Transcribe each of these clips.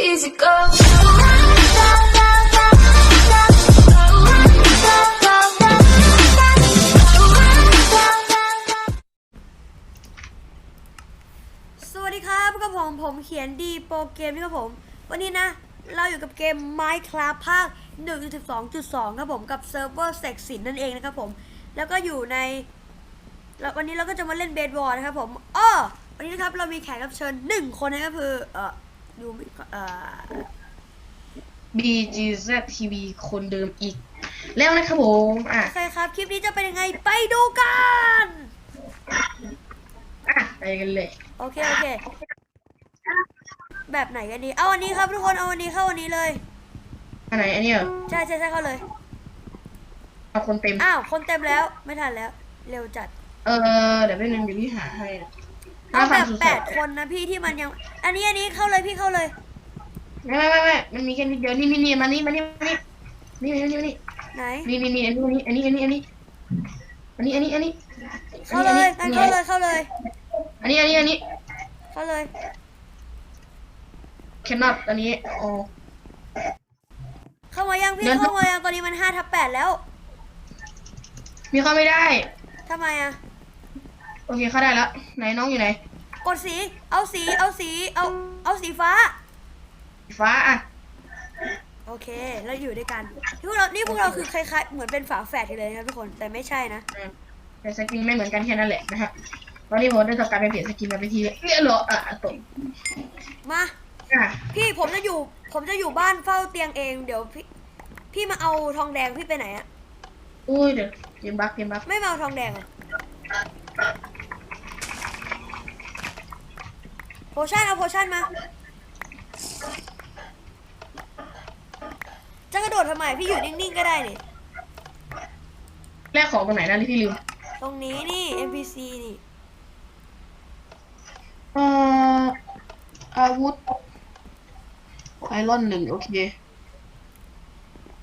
easy go. Go. สวัสดีครับกับผมผมเขียนดีโปรเกมนี่ครับผม วันนี้นะ เราอยู่กับเกม Minecraft ภาค 1.12.2 ครับผมกับเซิร์ฟเวอร์เซ็กสินนั่นเองนะครับผม แล้วก็อยู่ในแล้ววันนี้เราก็จะมาเล่นเบสบอลนะครับผมอ้อวันนี้นะครับเรามีแขกรับเชิญหนึ่งคนนะครับคือเออ ยูมิเอ่อ BGZ TV คนเดิมอีก แล้วนะครับผมอะโอเคครับ คลิปนี้จะเป็นยังไงไปดูกัน อะไปกันเลย โอเค โอเค แบบไหนกันดีเอาวันนี้ครับทุกคนเอาวันนี้เข้าวันนี้เลย อันไหนอันนี้เหรอใช่ใช่ใช่เข้าเลย เอาคนเต็ม อ้าว คนเต็มแล้วไม่ทันแล้ว เร็วจัด เออเดี๋ยวแป๊บนึงเดี๋ยวพี่หาให้นะ เอาแบบสุดแปดคนนะพี่ที่มันยัง อันนี้อันนี้เข้าเลยพี่เข้าเลย ไม่ไม่ไม่ไม่มันมีแค่นิดเดียวนี่นี่นี่มานี่มานี่มานี่นี่นี่นี่ไหนนี่นี่นี่อันนี้อันนี้อันนี้อันนี้อันนี้อันนี้อันนี้เข้าเลยงั้นเข้าเลยเข้าเลย อันนี้อันนี้อันนี้เข้าเลยแคนนอตอันนี้โอ้เข้ามายังพี่เดินเข้ามายังตอนนี้มันห้าทับแปดแล้ว มีเข้าไม่ได้ทำไมอะ โอเคเข้าได้แล้วไหนน้องอยู่ไหนกดสี เอาสี เอาสี เอา เอาสีฟ้าฟ้าอะโอเค แล้วอยู่ด้วยกันพวกเรา นี่พวกเราคือคล้ายๆ เหมือนเป็นฝาแฝดกันเลยนะครับทุกคน แต่ไม่ใช่นะ อืมแต่สกินไม่เหมือนกันแค่นั้นแหละนะฮะตอนนี้ผมได้ทำการไปเปลี่ยนสกินมาเป็นทีเรียบร้อยอะตกมา อะพี่ผมจะอยู่ ผมจะอยู่บ้านเฝ้าเตียงเอง เดี๋ยวพี่ พี่มาเอาทองแดงพี่ไปไหนอะอุ้ยเดี๋ยวเกมบักเกมบักไม่มาเอาทองแดงอะ โพชั่นเอาโพชั่นมา จะกระโดดทำไมพี่อยู่นิ่งๆก็ได้นี่ แลกของตรงไหนนะที่พี่ลืมตรงนี้นี่ NPC นี่ เอ่ออาวุธไอรอนหนึ่งโอเค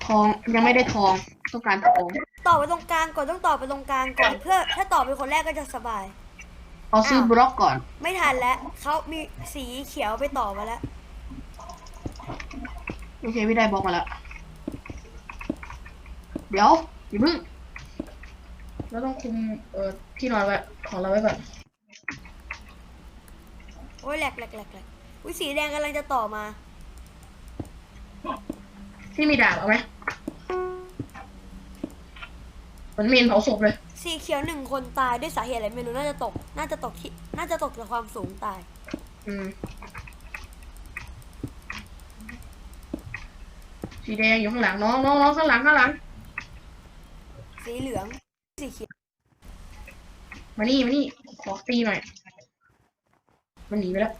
ทองยังไม่ได้ทองต้องการทอง ต่อไปตรงกลางก่อนต้องต่อไปตรงกลางก่อนเพื่อ ถ้าต่อไปคนแรกก็จะสบาย เอาซื้อบล็อกก่อน ไม่ทันแล้วเขามีสีเขียวไปต่อมาแล้วโอเคพี่ได้บล็อกมาแล้ว เดี๋ยวอย่าเพิ่งเราต้องคุมเอ่อที่นอนไว้ของเราไว้ก่อนโอ้ยแหลกแหลกแหลกแหลกอุ้ยสีแดงกำลังจะต่อมาที่มีดาบเอาไหมมันเมนเผาศพเลย สีเขียวหนึ่งคนตายด้วยสาเหตุอะไรไม่รู้น่าจะตก น่าจะตกที่น่าจะตกจากความสูงตาย อืมสีแดงอยู่ข้างหลังน้องน้องน้องข้างหลังข้างหลัง สีเหลือง สีเขียวมานี่มานี่ขอตีหน่อย มันหนีไปแล้ว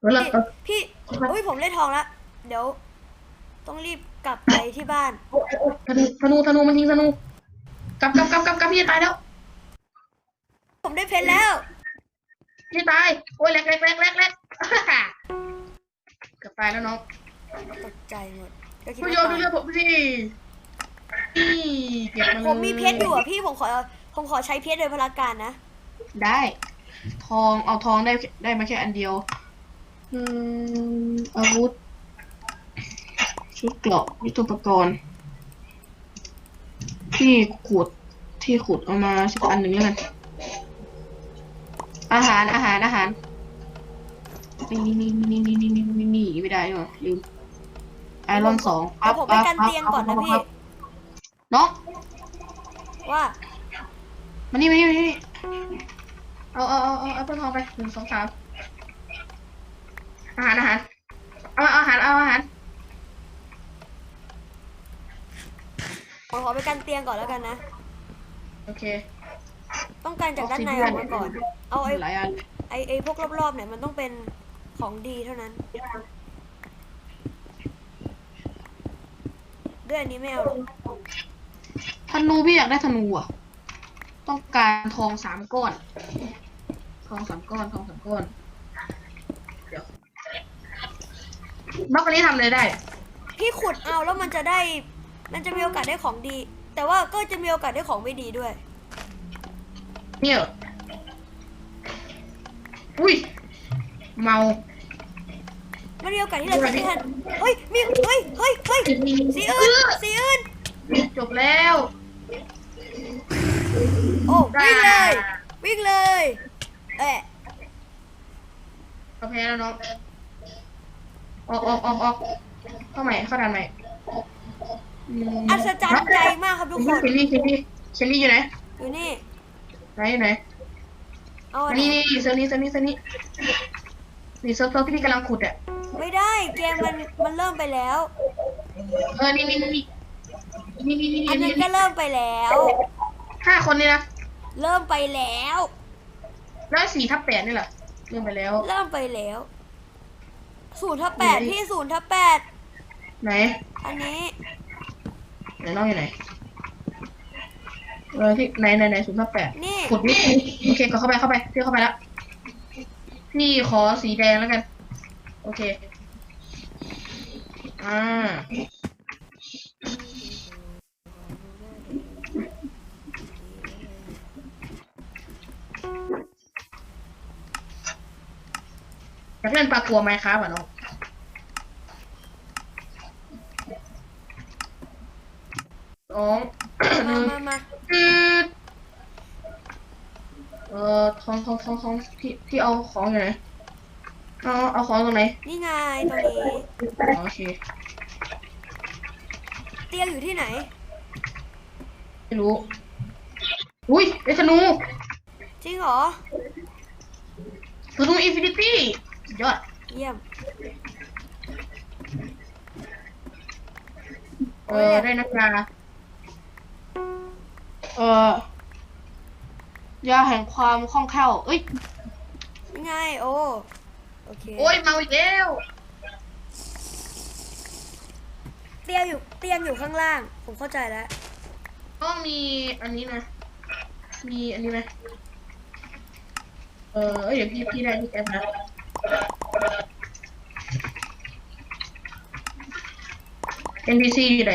แล้วเราพี่เอาพี่อุ้ยผมได้ทองแล้วเดี๋ยว ต้องรีบกลับไปที่บ้าน โอ้โอ้ธนูธนูธนูมันยิงธนู กลับกลับกลับกลับกลับพี่จะตายแล้วผมได้เพชรแล้ว พี่จะตายโอ้ยแหลกแหลกแหลกแหลกแหลกเกือบตายแล้วน้องตกใจหมดก็คิดพี่ว่าโยนดูตายเรือผมสินี่เก็บมาเลยผมมีเพชรอยู่อะพี่ผมขอผมขอใช้เพชรโดยพลาการนะได้ ทองเอาทองได้ได้มาแค่อันเดียว อืมอาวุธชุดเกราะยุทโธปกรณ์ ที่ขุดที่ขุดเอามาสักอันหนึ่งแล้วกัน อาหารอาหารอาหารนี่นี่นี่นี่นี่นี่นี่นี่ไม่ได้หรอลืมไอรอนสองเดี๋ยวผมไปกันเตียงก่อนนะพี่น้องว่ามานี่มานี่มานี่เอาเอาเอาเอาเอาต้นทองไปหนึ่งสองสามอาหารอาหารเอาเอาอาหารเอาอาหาร ผมขอไปกันเตียงก่อนแล้วกันนะ โอเคต้องการจากด้านในออกมาก่อน เอาไอ้หลายอันไอ้ไอ้พวกรอบๆเนี่ยมันต้องเป็นของดีเท่านั้น ด้วยอันนี้ไม่เอาหรอกธนูพี่อยากได้ธนูอะ ต้องการทองสามก้อน ทองสามก้อน ทองสามก้อน เดี๋ยวบล็อกอันนี้ทำอะไรได้อะพี่ขุดเอาแล้วมันจะได้ มันจะมีโอกาสได้ของดี แต่ว่าก็จะมีโอกาสได้ของไม่ดีด้วย เนี่ยเหรออุ้ย เมา มันมีโอกาสที่เราจะได้ทันเฮ้ยมีเฮ้ยเฮ้ยเฮ้ยสีอื่นสีอื่นจบแล้ว โอ้วิ่งเลยวิ่งเลยเอ๊ะเราแพ้แล้วน้องออกออกออกออกเข้าใหม่เข้าดันใหม่ม อัศจรรย์ใจมากครับทุกคนเชลลี่เชลลี่เชลลี่อยู่ไหนอยู่นี่ไหนไหนเอาอันนี่ไหนนี่เซอร์นี่เซอร์นี่เซอร์นี่นี่เซิร์ฟเซิร์ฟที่พี่กำลังขุดอะไม่ได้เกมมันมันเริ่มไปแล้ว เออนี่นี่นี่นี่นี่นี่อันนี่นั้นก็เริ่มไปแล้ว ห้าคนนี่นะเริ่มไปแล้ว แล้วสี่ทับแปดนี่แหละเริ่มไปแล้ว เริ่มไปแล้วศูนย์ทับแปดไหนพี่ศูนย์ทับแปดไหนอันนี้ ไหนน้องอยู่ไหนเออที่ไหนไหนไหนศูนย์ทับแปดนี่ขุดนี่โอเคก็เข้าไปเข้าไปพี่เข้าไปแล้วพี่ขอสีแดงแล้วกัน โอเค อ่าอยากเล่นปลากัวไหมครับอะน้อง สองมามามาอืดเอ่อทองทองทองทองที่ที่เอาของอยู่ไหนเอาเอาของตรงไหนนี่ไงตรงนี้อ๋อโอเคเตียงอยู่ที่ไหน ไม่รู้ อุ้ยได้ธนูจริงเหรอธนูอินฟินิตี้สุดยอดเยี่ยมเออได้นักยา เออยาแห่งความคล่องแคล่ว เอ้ยนี่ไงโอ้โอเคโอ้ยเมาอีกแล้วเตียงอยู่เตียงอยู่ข้างล่าง ผมเข้าใจแล้วต้องมีอันนี้นะ มีอันนี้ไหมเออเอ้ยเดี๋ยวพี่พี่ได้พี่แอปนะ NPC อยู่ไหน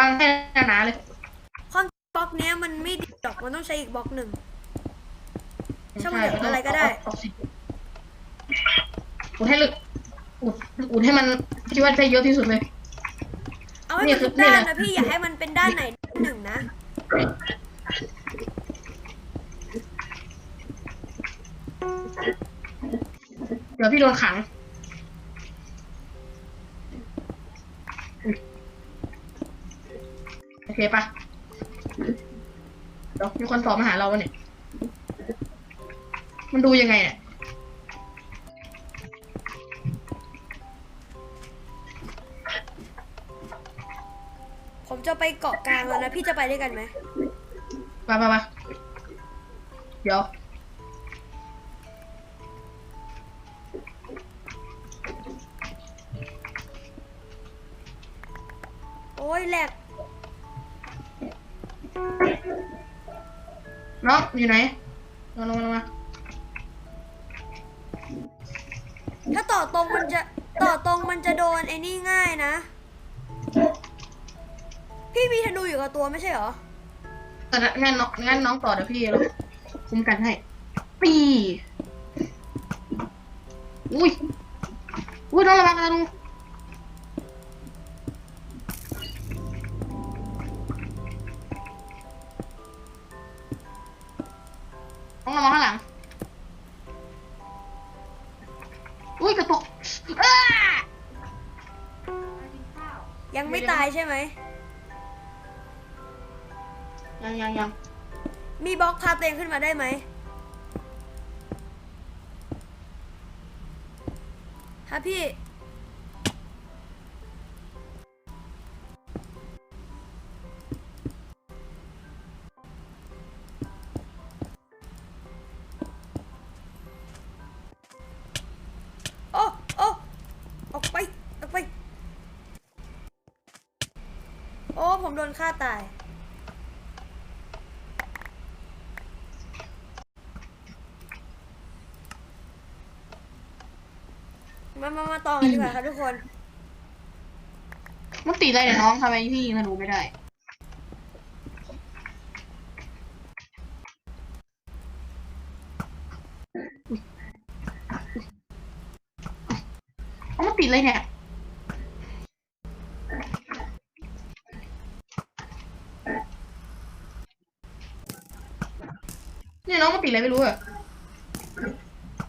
ตั้งให้หนาเลยข้างบล็อกเนี้ยมันไม่ดีหรอกมันต้องใช้อีกบล็อกหนึ่ง ช่างมันเถอะอะไรก็ได้ อุดให้ลึกอุดอุดให้มันคิดว่าได้เยอะที่สุดเลย เอาให้เนี่มันยทุกคือด้านเนี่ยนะพี่อย่าให้มันเป็นด้านไหนด้านหนึ่งนะ เดี๋ยวพี่โดนขัง โอเคปะเดี๋ยวมีคนสอบมาหาเราวะเนี่ย มันดูยังไงเนี่ย ผมจะไปเกาะกลางแล้วนะ พี่จะไปด้วยกันไหมมามามาเดี๋ยว โอ้ยแหลก น้องอยู่ไหนลงลงมาลงมาถ้าต่อตรงมันจะต่อตรงมันจะโดนไอ้นี่ง่ายนะ พี่มีธนูอยู่กับตัวไม่ใช่เหรอแต่งั้นน้องงั้นน้องต่อเดี๋ยวพี่คุ้มกันให้ปีอุ้ยอุ้ยน้องระวังนะลุง ตัวเองขึ้นมาได้ไหมฮะพี่ มามามาต่อกันดีกว่าครับทุกคนมันติดอะไรเนี่ยน้องทำไมพี่ยิงธนูไม่ได้ เอามันติดเลยเนี่ย เนี่ยน้องมันติดอะไรไม่รู้อะ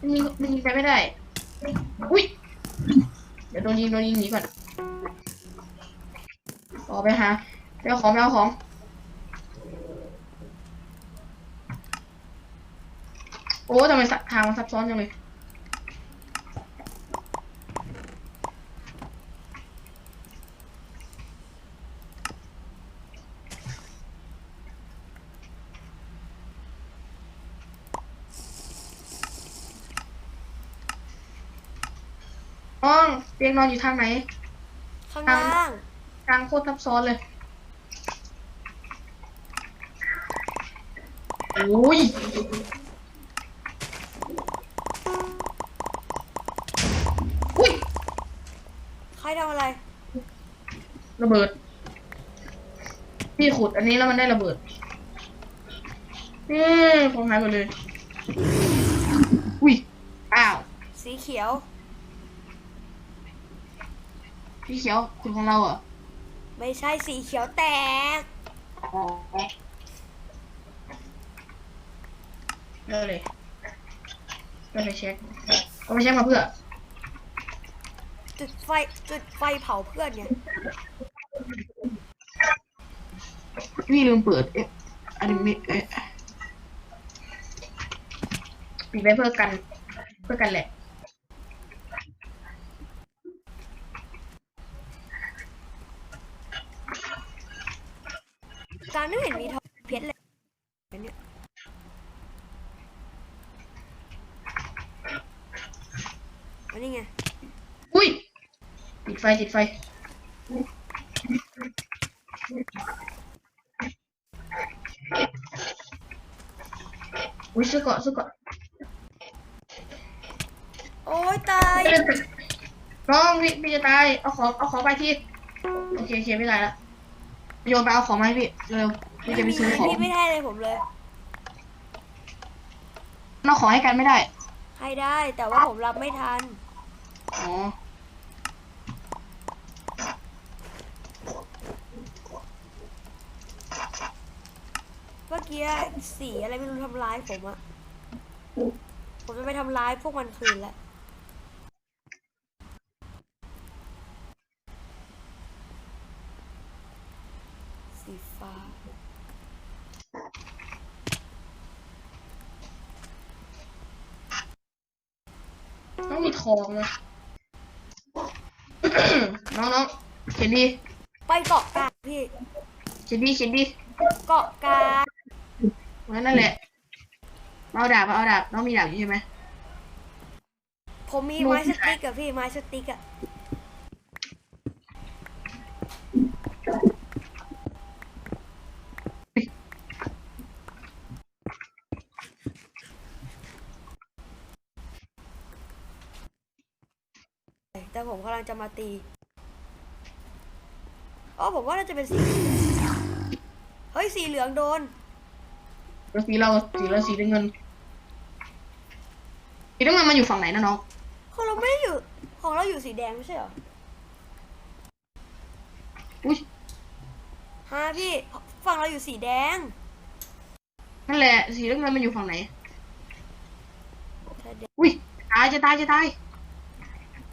มันยิงมันยิงไปไม่ได้ อุ้ย เดี๋ยวโดนยิงโดนยิงหนีก่อนออกไปหาไปเอาของไปเอาของโอ้ทำไมสัทางมันซับซ้อนจังเลย น้องเตียงนอนอยู่ทางไหน ข้างล่าง ทางโคตรซับซ้อนเลยโอ้ยอุ้ยใครทำอะไร ระเบิด พี่ขุดอันนี้แล้วมันได้ระเบิดนี่ของหายหมดเลย อุ้ย อ้าว สีเขียว พี่เขียวขุดของเราเหรอไม่ใช่สีเขียวแตก อ๋อเลิกเลยเลิกไปเช็คเอาไปเช็คมาเพื่อ จุดไฟจุดไฟเผาเพื่อนเนี่ยพี่ลืมเปิด เอ๊ะอันนี้ไม่เอ๊ะปิดไว้เพื่อกัน เพื่อกันแหละ การไม่เห็นมีทองเพชรเลยเนี่ย อันนี้ไง อุ้ย ติด ไฟติดไฟ อุ้ยซื้อเกาะซื้อเกาะโอ้ยตายน้องพี่พี่จะตายเอาของเอาของไปที่โอเคโอเคไม่ตายละโยนไปเอาของมาให้พี่เร็วพี่จะไปซื้อของพี่ไม่ได้เลยผมเลยเอาของให้กันไม่ได้ ให้ได้แต่ว่าผมรับไม่ทัน อ๋อ เมื่อ กี้สีอะไรไม่รู้ทำร้ายผมอะผมจะไปทำร้ายพวกมันคืนแล้วสีฟ้า ต้องมีทองนะ น้องน้องเขียนดีไปเกาะกลางพี่เขียนดีเขียนดี เกาะกลางงั้ นนั่นแหละมาเอาดาบมาเอาดาบน้องมีดาบอยู่ใช่ไหมผมมีโน้ตไม้สที่ไหนติ๊กอะพี่ไม้สติ๊กอะแต่ผมกำลังจะมาตีอ๋อผมว่าน่าจะเป็นสีเฮ้ยสีเหลืองโดน แล้วสีเราสีเราสีน้ำเงินสีน้ำเงินมันอยู่ฝั่งไหนนะน้องของเราไม่ได้อยู่ของเราอยู่สีแดงไม่ใช่เหรออุ้ยฮะพี่ฝั่งเราอยู่สีแดง นั่นแหละ สีน้ำเงินมันอยู่ฝั่งไหนแต่แดงอุ้ยตายจะตายจะตาย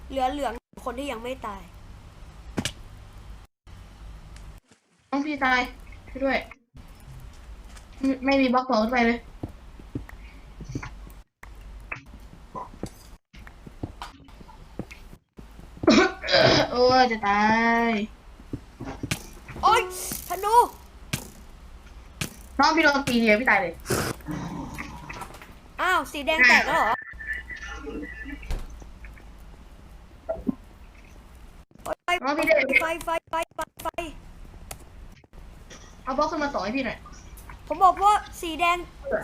เหลือเหลืองคนที่ยังไม่ตายน้องพี่ตายช่วยด้วย ไม่ไม่มีบล็อกต่อขึ้นไปเลยโอ้ยจะตาย โอ๊ยธนูน้องพี่โดนตีเดียวพี่ตายเลย อ้าว สีแดงแตกแล้วเหรอโอ๊ยไฟน้องพี่ได้ไฟไฟไฟไฟไฟเอาบล็อกขึ้นมาต่อให้พี่หน่อย ผมบอกว่าสีแดง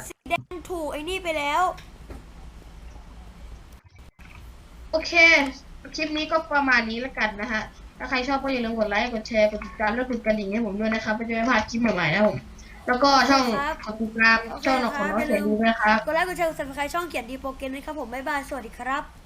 สีแดงถูกไอ้นี่ไปแล้ว โอเค คลิปนี้ก็ประมาณนี้แล้วกันนะฮะ ถ้าใครชอบก็อย่าลืมกดไลค์ กดแชร์ กดติดตาม และกดกระดิ่งให้ผมด้วยนะครับเพื่อจะไม่พลาดคลิปใหม่ๆนะครับผม แล้วก็ช่องครับกดติดตาม ช่องของน้องเสียงดูนะครับ กดไลค์กดแชร์กดซับสไครต์ช่องเขียนดีโปรเกมด้วยครับผมบ๊ายบายสวัสดีครับ